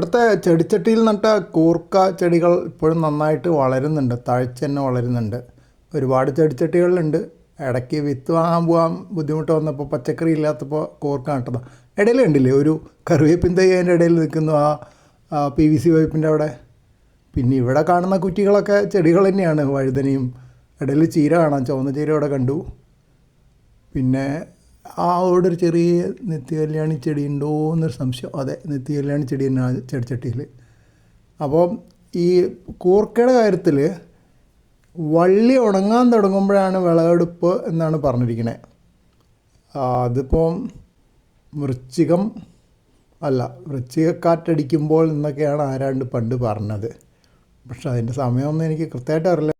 ഇവിടുത്തെ ചെടിച്ചട്ടിയിൽ നട്ട കൂർക്ക ചെടികൾ ഇപ്പോഴും നന്നായിട്ട് വളരുന്നുണ്ട് തഴച്ച് തന്നെ വളരുന്നുണ്ട്. ഒരുപാട് ചെടിച്ചട്ടികളുണ്ട്. ഇടയ്ക്ക് വിത്ത് വാങ്ങാൻ പോകാൻ ബുദ്ധിമുട്ട് വന്നപ്പോൾ പച്ചക്കറി ഇല്ലാത്തപ്പോൾ കൂർക്ക നട്ടതാണ് ഇടയിൽ കണ്ടില്ലേ ഒരു കറിവേപ്പിൻ തൈ അതിന്റെ ഇടയിൽ നിൽക്കുന്നു ആ പി വി സി പൈപ്പിന്റെ അവിടെ. പിന്നെ ഇവിടെ കാണുന്ന കുറ്റികളൊക്കെ ചെടികൾ തന്നെയാണ് വഴുതനയും. ഇടയിൽ ചീര കാണാം ചുവന്ന ചീര ഇവിടെ കണ്ടു. പിന്നെ ആ അവിടെ ഒരു ചെറിയ നിത്യകല്യാണി ചെടി ഉണ്ടോ എന്നൊരു സംശയം. അതെ നിത്യകല്യാണി ചെടി തന്നെ ചെടിച്ചട്ടിയിൽ. അപ്പോൾ ഈ കൂർക്കയുടെ കാര്യത്തിൽ വള്ളി ഉണങ്ങാൻ തുടങ്ങുമ്പോഴാണ് വിളവെടുപ്പ് എന്നാണ് പറഞ്ഞിരിക്കുന്നത് അതിപ്പം വൃശ്ചികം അല്ല വൃശ്ചികക്കാറ്റടിക്കുമ്പോൾ എന്നൊക്കെയാണ് ആരാണ്ട് പണ്ട് പറഞ്ഞത്. പക്ഷെ അതിന്റെ സമയമൊന്നും എനിക്ക് കൃത്യമായിട്ട് അറിയില്ല.